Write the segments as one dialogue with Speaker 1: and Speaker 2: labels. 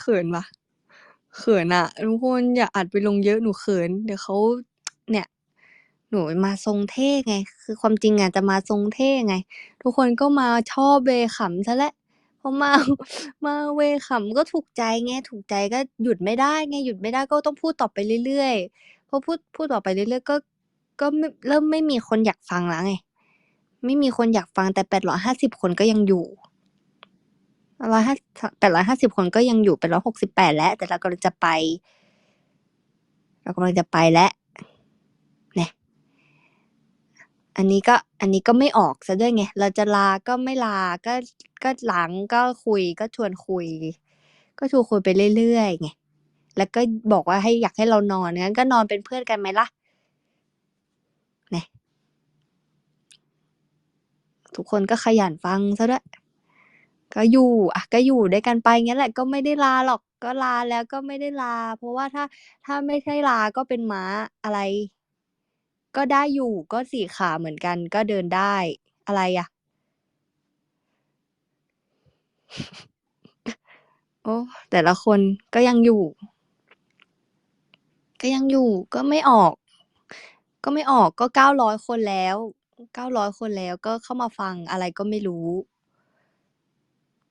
Speaker 1: เขินว่ะเขินอะทุกคนอย่าอัดไปลงเยอะหนูเขิน เดี๋ยวเขาเนี่ย หนูมาทรงเท่ไง คือความจริงอะจะมาทรงเท่ไง ทุกคนก็มาชอบเวขำเสียแล้วพอมา มาเวขำก็ถูกใจไงถูกใจก็หยุดไม่ได้ไงหยุดไม่ได้ก็ต้องพูดต่อไปเรื่อยๆพอพูดพูดต่อไปเรื่อยๆก็ก็ไม่เริ่มไม่มีคนอยากฟังแล้วไง ไม่มีคนอยากฟังแต่850คนก็ยังอยู่ ร้อยห้า850คนก็ยังอยู่868แปดแล้ว แต่เรากำลังจะไป เรากำลังจะไปแล้วแน่อันนี้ก็อันนี้ก็ไม่ออกเสียด้วยไง เราจะลาก็ไม่ลาก็ก็หลังก็คุยก็ชวนคุย ก็ชวนคุยไปเรื่อยๆไงแล้วก็บอกว่าให้อยากให้เรานอนงั้นก็นอนเป็นเพื่อนกันไหมล่ะแน่ทุกคนก็ขยันฟังเสียด้วย ก็อยู่อะก็อยู่ด้วยกันไปงั้นแหละก็ไม่ได้ลาหรอกก็ลาแล้วก็ไม่ได้ลา เพราะว่าถ้าถ้าไม่ใช่ลาก็เป็นม้าอะไร ก็ได้อยู่ก็4ขาเหมือนกัน ก็เดินได้อะไรอะโอ้แต่ละคนก็ยังอยู่ ก็ยังอยู่ก็ไม่ออก ก็ไม่ออกก็900คนแล้ว900คนแล้วก็เข้ามาฟังอะไรก็ไม่รู้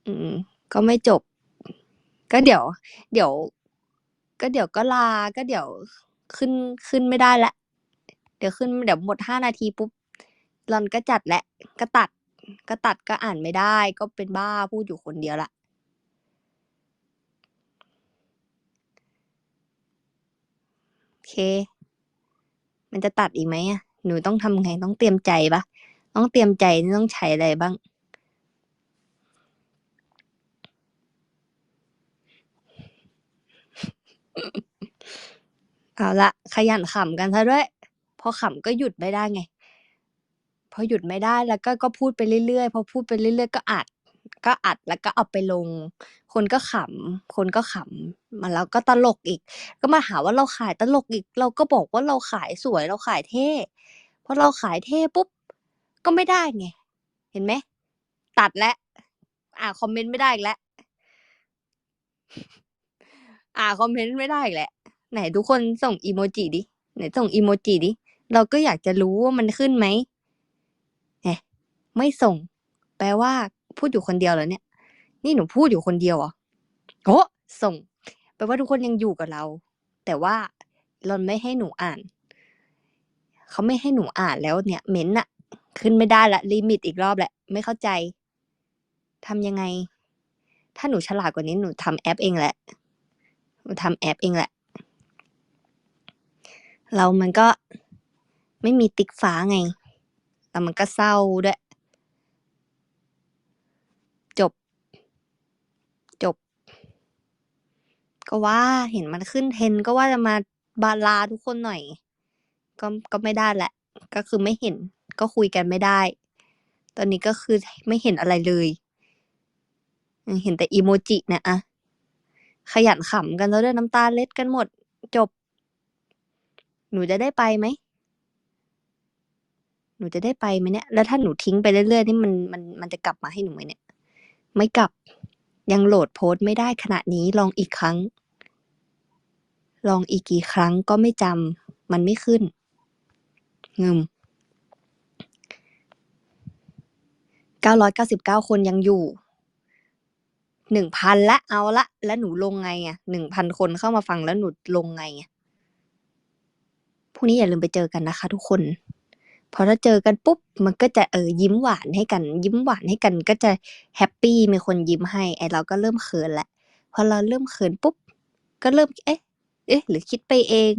Speaker 1: อืม ก็ไม่จบ ก็เดี๋ยว เดี๋ยว ก็เดี๋ยวก็ลา ก็เดี๋ยวขึ้นขึ้นไม่ได้ล้วเดี๋ยวขึ้นเดี๋ยวหมด5นาทีปุ๊บหลอนก็จัดแล้วก็ตัด ก็ตัดก็อ่านไม่ได้ ก็เป็นบ้าพูดอยู่คนเดียวแล้วโอเค มันจะตัดอีกไหมอะหนูต้องทำไงต้องเตรียมใจปล่า?ต้องเตรียมใจต้องใช้อะไรบ้าง? เอาละขยันขำกันเสียด้วย พอขำก็หยุดไม่ได้ไง พอหยุดไม่ได้แล้วก็ก็พูดไปเรื่อยๆ พอพูดไปเรื่อยๆ ก็อัด ก็อัดแล้วก็เอาไปลง คนก็ขำ คนก็ขำมาแล้วก็ตลกอีก ก็มาหาว่าเราขายตลกอีก เราก็บอกว่าเราขายสวยเราขายเท่พอเราขายเท่ปุ๊บ ก็ไม่ได้ไง เห็นไหม ตัดแล้วอ่าคอมเมนต์ไม่ได้อีกแล้ว อ่าคอมเมนต์ไม่ได้อีกแล้วไหนทุกคนส่งอิโมจิดิ ไหนส่งอิโมจิดิ เราก็อยากจะรู้ว่ามันขึ้นไหมแหมไม่ส่ง แปลว่าพูดอยู่คนเดียวเหรอเนี่ย นี่หนูพูดอยู่คนเดียวเหรอ?โอ้ส่ง แปลว่าทุกคนยังอยู่กับเรา แต่ว่าหล่อนไม่ให้หนูอ่าน เขาไม่ให้หนูอ่านแล้วเนี่ยเม้นต์น่ะขึ้นไม่ได้ล้วลิมิตอีกรอบแหล้วไม่เข้าใจทำยังไง?ถ้าหนูฉลาดกว่านี้หนูทำแอปเองแหละ หนูทำแอปเองแหละ เรามันก็ไม่มีติ๊กฟ้าไงแล้วมันก็เศร้าด้วย จบ จบ ก็ว่าเห็นมันขึ้น trend ก็ว่าจะมามาลาทุกคนหน่อย ก็ก็ไม่ได้แหล้วก็คือไม่เห็นก็คุยกันไม่ได้ ตอนนี้ก็คือไม่เห็นอะไรเลย เห็นแต่อิโมจิเนี่ยอะ ขยันขำกันเสียด้วยน้ำตาเล็ดกันหมด จบ หนูจะได้ไปไหม?หนูจะได้ไปไหมเนี่ย?แล้วถ้าหนูทิ้งไปเรื่อยๆนี่มันมันมันจะกลับมาให้หนูไหมเนี่ย?ไม่กลับ ยังโหลดโพสต์ไม่ได้ขณะนี้ลองอีกครั้ง ลองอีกกี่ครั้งก็ไม่จำมันไม่ขึ้นงึม999 คนยังอยู่ 1,000แล้วเอาล้วแล้วหนูลงไงอะ?1,000คนเข้ามาฟังแล้วหนูลงไงอะ?พรุ่งนี้อย่าลืมไปเจอกันนะคะ ทุกคนพราะถ้าเจอกันปุ๊บ มันก็จะเออยิ้มหวานให้กัน ยิ้มหวานให้กันก็จะแฮปปี้มีคนยิ้มให้ไอ้เราก็เริ่มเขินแล้วพอเราเริ่มเขินปุ๊บ ก็เริ่มเอ๊ะ เอ๊ะ หรือคิดไปเอง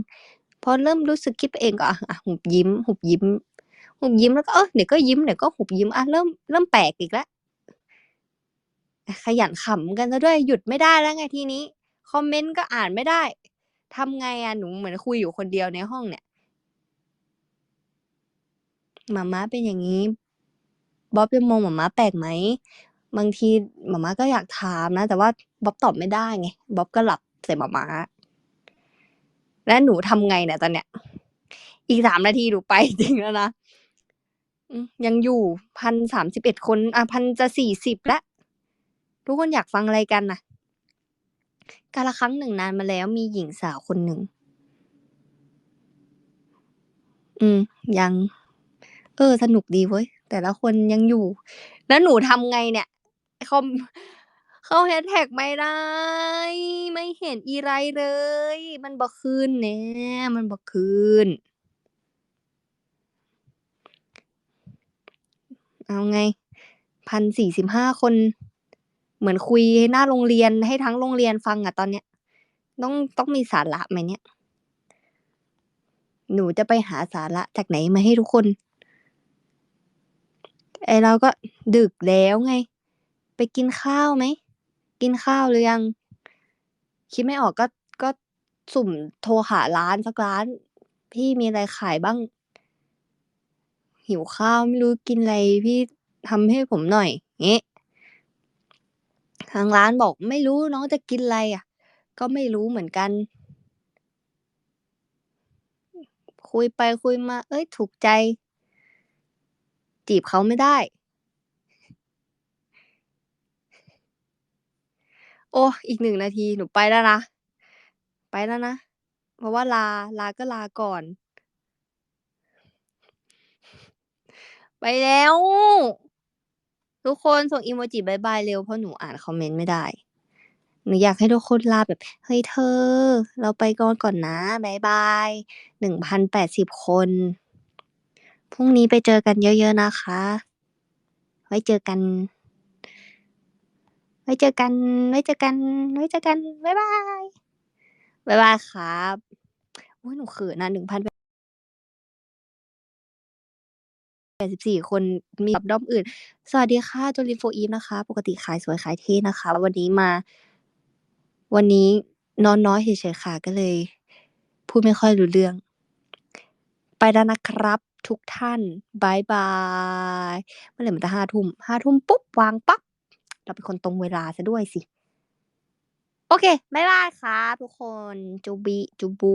Speaker 1: พอเริ่มรู้สึกคิดไปเองก็อะอะหุบยิ้ม หุบยิ้ม หุบยิ้มแล้วก็เออเดี๋ยวก็ยิ้มเดี๋ยวก็หุบยิ้มอะเริ่มเริ่มแปลกอีกแล้ว ขยันขำกันเสียด้วยหยุดไม่ได้แล้วไงทีนี้ คอมเมนต์ก็อ่านไม่ได้ทำไงอะหนูเหมือนคุยอยู่คนเดียวในห้องเนี่ยหมาม้าเป็นอย่างงี้บ๊อบจะมองหมาม้าแปลกไหม?บางทีหมาม้าก็อยากถามนะ แต่ว่าบ๊อบตอบไม่ได้ไงบ๊อบก็หลับใส่หมาม้าแล้วหนูทำไงเนี่ยตอนเนี้ย?อีก3นาทีหนูไปจริงแล้วนะยังอยู่1,031คน อะ1,000จะ40แล้ว ทุกคนอยากฟังอะไรกันน่ะ?าละครั้งหนึ่งนานมาแล้วมีหญิงสาวคนหนึ่ง อืม ยัง เออ สนุกดีเว้ย แต่ละคนยังอยู่ แล้วหนูทำไงเนี่ยคอมเข้า hashtag ไม่ได้ ไม่เห็นอีไรเลย มันบ่ขึ้นแหมมันบ่ขึ้นเอาไง1,045คน เหมือนคุยหน้าโรงเรียนให้ทั้งโรงเรียนฟังอะตอนเนี้ย ต้องต้องมีสาระไหมเนี่ย?หนูจะไปหาสาระจากไหนมาให้ทุกคน ไอเราก็ดึกแล้วไง ไปกินข้าวไหม กินข้าวหรือยัง?คิดไม่ออกก็ก็สุ่มโทรหาร้านสักร้าน พี่มีอะไรขายบ้าง?หิวข้าวไม่รู้กินอะไรพี่ทำให้ผมหน่อยงี้ ทางร้านบอกไม่รู้น้องจะกินอะไรอะ ก็ไม่รู้เหมือนกัน คุยไปคุยมา เอ๊ยถูกใจ จีบเขาไม่ได้ โอ้อีก1นาทีหนูไปแล้วนะ ไปแล้วนะ เพราะว่าลาลาก็ลาก่อน ไปแล้ว ทุกคนส่งอิโมจิบายบายเร็วเพราะหนูอ่านคอมเมนต์ไม่ได้ หนูอยากให้ทุกคนลาแบบ เฮ้ยเธอ เราไปนอนก่อนนะบายบาย1,080คน พรุ่งนี้ไปเจอกันเยอะๆนะคะ ไว้เจอกัน ไว้เจอกัน ไว้เจอกัน ไว้เจอกันบายบายบายบายครับโอ๊ยหนูเขินอะ1,000 84 คนมีกับด้อมอื่น สวัสดีค่ะ Jolin 4 Eve นะคะ ปกติขายสวยขายเท่นะคะ วันนี้มา วันนี้นอนน้อยเฉยๆค่ะก็เลย พูดไม่ค่อยรู้เรื่อง ไปแล้วนะครับ ทุกท่านบายบายเมื่อไหร่มันจะ5ทุ่ม5ทุ่มปุ๊บวางปั๊บเราเป็นคนตรงเวลาเสียด้วยสิ โอเคบ๊ายบายครับทุกคนจูบิจูบุ